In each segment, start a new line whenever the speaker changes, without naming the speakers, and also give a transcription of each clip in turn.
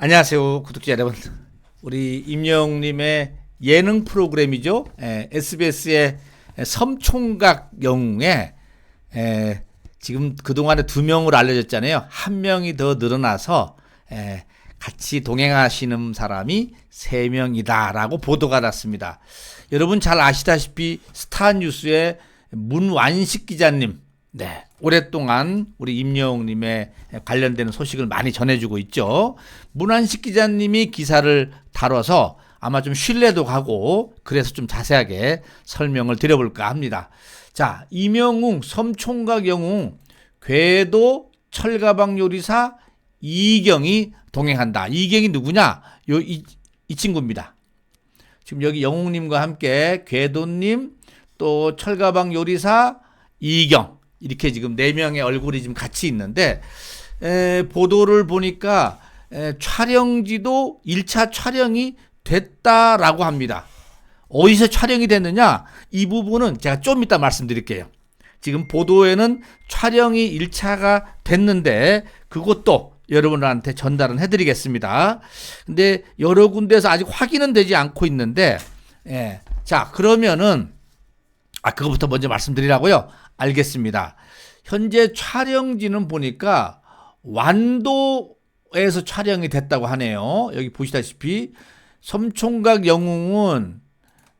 안녕하세요, 구독자 여러분. 우리 임영웅님의 예능 프로그램이죠. 에, SBS의 섬총각 영웅에 에, 지금 그동안에 두 명으로 알려졌잖아요. 한 명이 더 늘어나서 에, 같이 동행하시는 사람이 세 명이다라고 보도가 났습니다. 여러분 잘 아시다시피 스타뉴스의 문완식 기자님, 네 오랫동안 우리 임영웅님의 관련되는 소식을 많이 전해주고 있죠. 문완식 기자님이 기사를 다뤄서 아마 좀 신뢰도 가고 그래서 좀 자세하게 설명을 드려볼까 합니다. 자, 이명웅 섬총각 영웅 궤도 철가방 요리사 이경이 동행한다. 이경이 누구냐? 요 이 이 친구입니다. 지금 여기 영웅님과 함께 궤도님 또 철가방 요리사 이경 이렇게 지금 네 명의 얼굴이 지금 같이 있는데 에, 보도를 보니까 에, 촬영지도 1차 촬영이 됐다라고 합니다. 어디서 촬영이 됐느냐? 이 부분은 제가 좀 이따 말씀드릴게요. 지금 보도에는 촬영이 1차가 됐는데 그것도 여러분한테 전달은 해드리겠습니다. 근데 여러 군데에서 아직 확인은 되지 않고 있는데, 예. 자, 그러면은, 아, 그거부터 먼저 말씀드리라고요? 알겠습니다. 현재 촬영지는 보니까 완도에서 촬영이 됐다고 하네요. 여기 보시다시피 섬총각 영웅은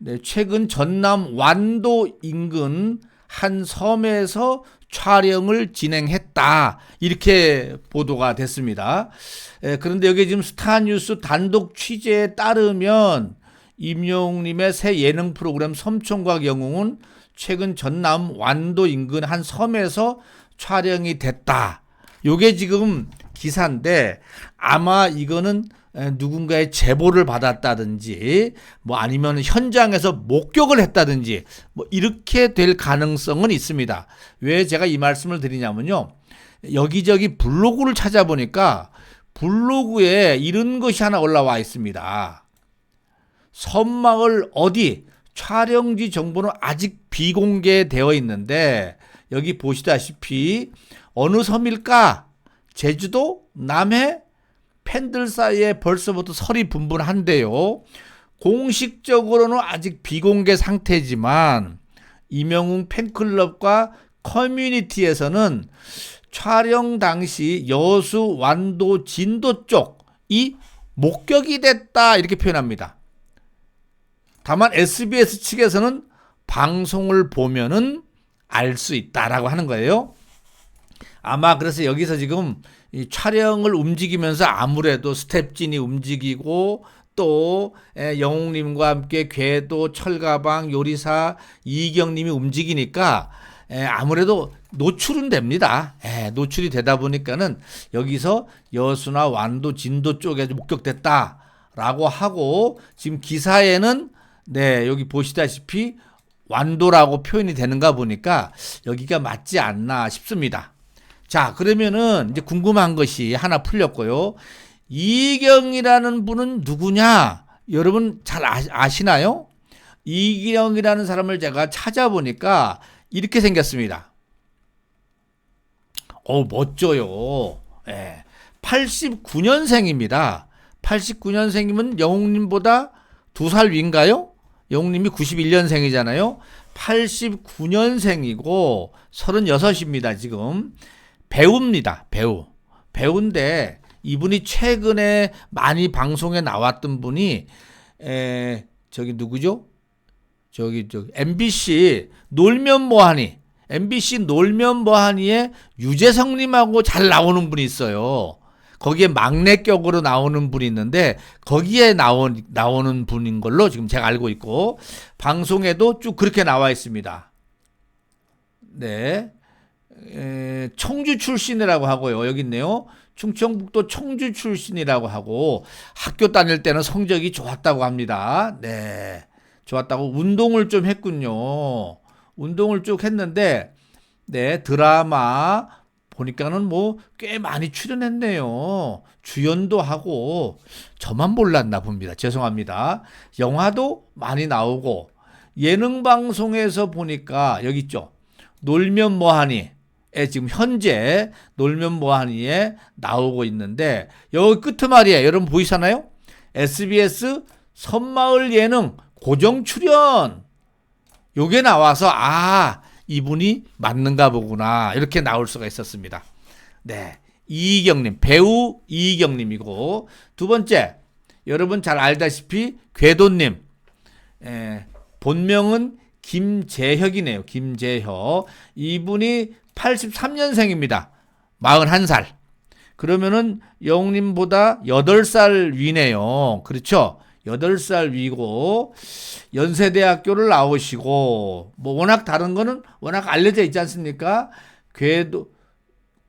네, 최근 전남 완도 인근 한 섬에서 촬영을 진행했다. 이렇게 보도가 됐습니다. 에, 그런데 여기 지금 스타뉴스 단독 취재에 따르면 임영웅님의 새 예능 프로그램 섬총각 영웅은 최근 전남 완도 인근 한 섬에서 촬영이 됐다. 요게 지금 기사인데 아마 이거는 누군가의 제보를 받았다든지 뭐 아니면 현장에서 목격을 했다든지 뭐 이렇게 될 가능성은 있습니다. 왜 제가 이 말씀을 드리냐면요. 여기저기 블로그를 찾아보니까 블로그에 이런 것이 하나 올라와 있습니다. 섬마을 어디 촬영지 정보는 아직 비공개되어 있는데 여기 보시다시피 어느 섬일까? 제주도, 남해, 팬들 사이에 벌써부터 설이 분분한데요. 공식적으로는 아직 비공개 상태지만 이명웅 팬클럽과 커뮤니티에서는 촬영 당시 여수, 완도, 진도 쪽이 목격이 됐다 이렇게 표현합니다. 다만 SBS 측에서는 방송을 보면은 알 수 있다라고 하는 거예요. 아마 그래서 여기서 지금 이 촬영을 움직이면서 아무래도 스텝진이 움직이고 또 영웅님과 함께 궤도 철가방 요리사 이경님이 움직이니까 아무래도 노출은 됩니다. 노출이 되다 보니까는 여기서 여수나 완도 진도 쪽에 목격됐다라고 하고 지금 기사에는 네 여기 보시다시피 완도라고 표현이 되는가 보니까 여기가 맞지 않나 싶습니다. 자, 그러면은 이제 궁금한 것이 하나 풀렸고요. 이경이라는 분은 누구냐? 여러분 잘 아시나요? 이경이라는 사람을 제가 찾아보니까 이렇게 생겼습니다. 어, 멋져요. 예. 89년생입니다. 89년생이면 영웅님보다 두 살 위인가요? 영웅님이 91년생이잖아요. 89년생이고 36입니다, 지금. 배우입니다. 배우. 배우인데 이분이 최근에 많이 방송에 나왔던 분이 에 저기 누구죠? 저기 저 MBC 놀면 뭐하니 MBC 놀면 뭐하니에 유재석님하고 잘 나오는 분이 있어요. 거기에 막내격으로 나오는 분이 있는데 거기에 나온 나오는 분인 걸로 지금 제가 알고 있고 방송에도 쭉 그렇게 나와 있습니다. 네. 에, 청주 출신이라고 하고요. 여기 있네요. 충청북도 청주 출신이라고 하고 학교 다닐 때는 성적이 좋았다고 합니다. 네. 좋았다고 운동을 좀 했군요. 운동을 쭉 했는데 네, 드라마 보니까는 뭐 꽤 많이 출연했네요. 주연도 하고 저만 몰랐나 봅니다. 죄송합니다. 영화도 많이 나오고 예능 방송에서 보니까 여기 있죠. 놀면 뭐하니 지금 현재 놀면 뭐하니에 나오고 있는데 여기 끝말이에요. 여러분 보이시나요? SBS 섬마을 예능 고정 출연 요게 나와서 아 이분이 맞는가 보구나 이렇게 나올 수가 있었습니다. 네 이희경님 배우 이희경님이고 두 번째 여러분 잘 알다시피 궤도님 에, 본명은 김재혁이네요. 김재혁 이분이 83년생입니다. 41살. 그러면은 영님보다 8살 위네요. 그렇죠? 8살 위고 연세대학교를 나오시고 뭐 워낙 다른 거는 워낙 알려져 있지 않습니까? 궤도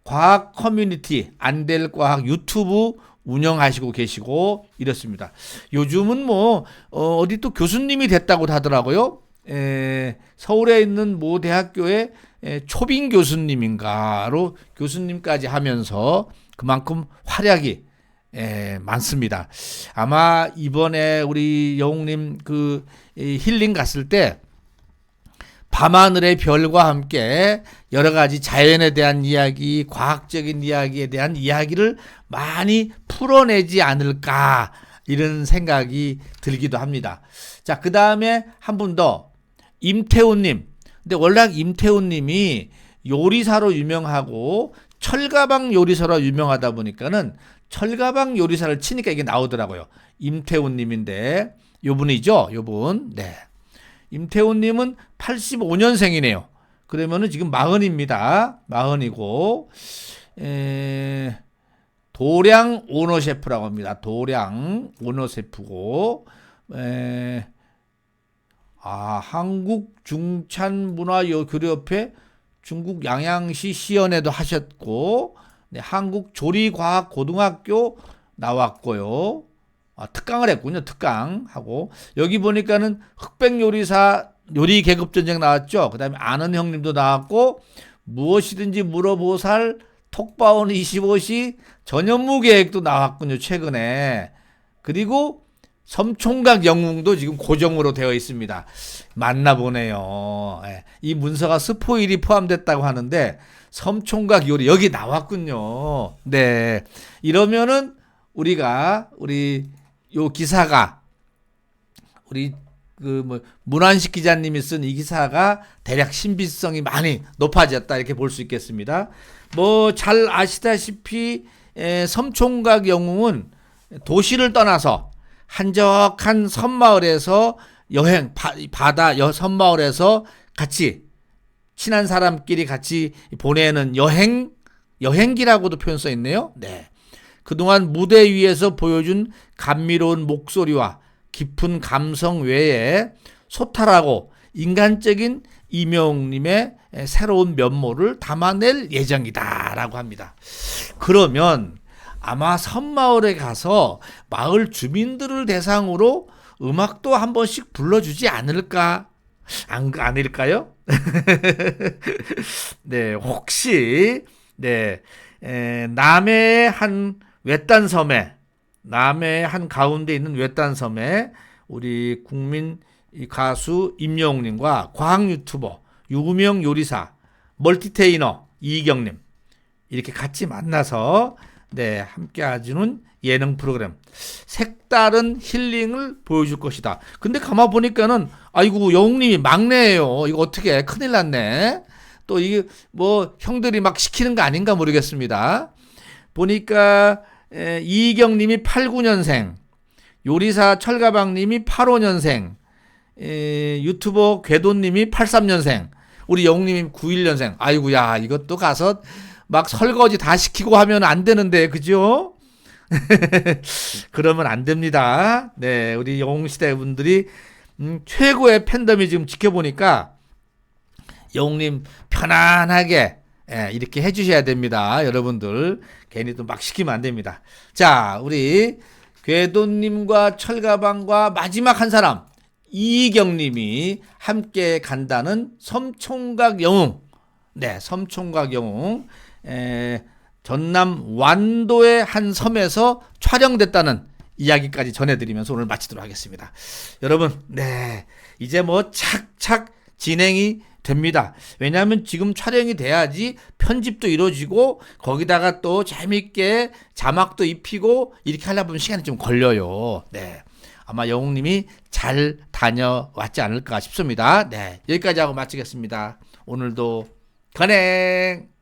과학 커뮤니티 안될 과학 유튜브 운영하시고 계시고 이렇습니다. 요즘은 뭐 어, 어디 또 교수님이 됐다고 하더라고요. 에, 서울에 있는 모 대학교의 에, 초빙 교수님인가로 교수님까지 하면서 그만큼 활약이 에, 많습니다. 아마 이번에 우리 영웅님 그 이, 힐링 갔을 때 밤하늘의 별과 함께 여러 가지 자연에 대한 이야기, 과학적인 이야기에 대한 이야기를 많이 풀어내지 않을까 이런 생각이 들기도 합니다. 자, 그 다음에 한 분 더. 임태훈님. 근데 원래 임태훈님이 요리사로 유명하고 철가방 요리사로 유명하다 보니까는 철가방 요리사를 치니까 이게 나오더라고요. 임태훈 님인데 요 분이죠, 요 분. 네. 임태훈 님은 85년생이네요. 그러면은 지금 마흔입니다. 마흔이고 에, 도량 오너 셰프라고 합니다. 도량 오너 셰프고 에, 아 한국 중찬문화교류협회 중국 양양시 시연회도 하셨고 네, 한국 조리과학 고등학교 나왔고요. 아, 특강을 했군요. 특강 하고 여기 보니까는 흑백 요리사 요리 계급 전쟁 나왔죠. 그다음에 아는 형님도 나왔고 무엇이든지 물어보살 톡바온 25시 전현무 계획도 나왔군요. 최근에 그리고 섬총각 영웅도 지금 고정으로 되어 있습니다. 맞나 보네요. 예. 이 문서가 스포일이 포함됐다고 하는데 섬총각 요리 여기 나왔군요. 네. 이러면은 우리가 우리 요 기사가 우리 그 뭐 문환식 기자님이 쓴 이 기사가 대략 신비성이 많이 높아졌다 이렇게 볼 수 있겠습니다. 뭐 잘 아시다시피 에, 섬총각 영웅은 도시를 떠나서 한적한 섬마을에서 여행 바, 바다 여 섬마을에서 같이 친한 사람끼리 같이 보내는 여행 여행기라고도 표현 써 있네요. 네. 그동안 무대 위에서 보여준 감미로운 목소리와 깊은 감성 외에 소탈하고 인간적인 이명님의 새로운 면모를 담아낼 예정이다라고 합니다. 그러면 아마 섬마을에 가서 마을 주민들을 대상으로 음악도 한 번씩 불러주지 않을까? 안, 아닐까요? 네, 혹시, 네, 에, 남해의 한 외딴 섬에, 남해의 한 가운데 있는 외딴 섬에 우리 국민 가수 임영웅님과 과학 유튜버, 유명 요리사, 멀티테이너 이경님, 이렇게 같이 만나서 네, 함께 해주는 예능 프로그램. 색다른 힐링을 보여줄 것이다. 근데 가만 보니까는, 아이고, 영웅님이 막내예요. 이거 어떻게, 큰일 났네. 또 이게 뭐 형들이 막 시키는 거 아닌가 모르겠습니다. 보니까, 에, 이경님이 89년생, 요리사 철가방님이 85년생, 에, 유튜버 궤도님이 83년생, 우리 영웅님이 91년생. 아이고야, 이것도 가서 막 설거지 다 시키고 하면 안 되는데, 그죠? 그러면 안 됩니다. 네, 우리 영웅시대 분들이 음, 최고의 팬덤이 지금 지켜보니까 영웅님 편안하게 예, 이렇게 해주셔야 됩니다. 여러분들 괜히 또 막 시키면 안 됩니다. 자, 우리 궤도님과 철가방과 마지막 한 사람 이경님이 함께 간다는 섬총각 영웅. 네, 섬총각 영웅. 에, 전남 완도의 한 섬에서 촬영됐다는 이야기까지 전해드리면서 오늘 마치도록 하겠습니다. 여러분, 네. 이제 뭐 착착 진행이 됩니다. 왜냐하면 지금 촬영이 돼야지 편집도 이루어지고 거기다가 또 재밌게 자막도 입히고 이렇게 하려 보면 시간이 좀 걸려요. 네. 아마 영웅님이 잘 다녀왔지 않을까 싶습니다. 네. 여기까지 하고 마치겠습니다. 오늘도 건행!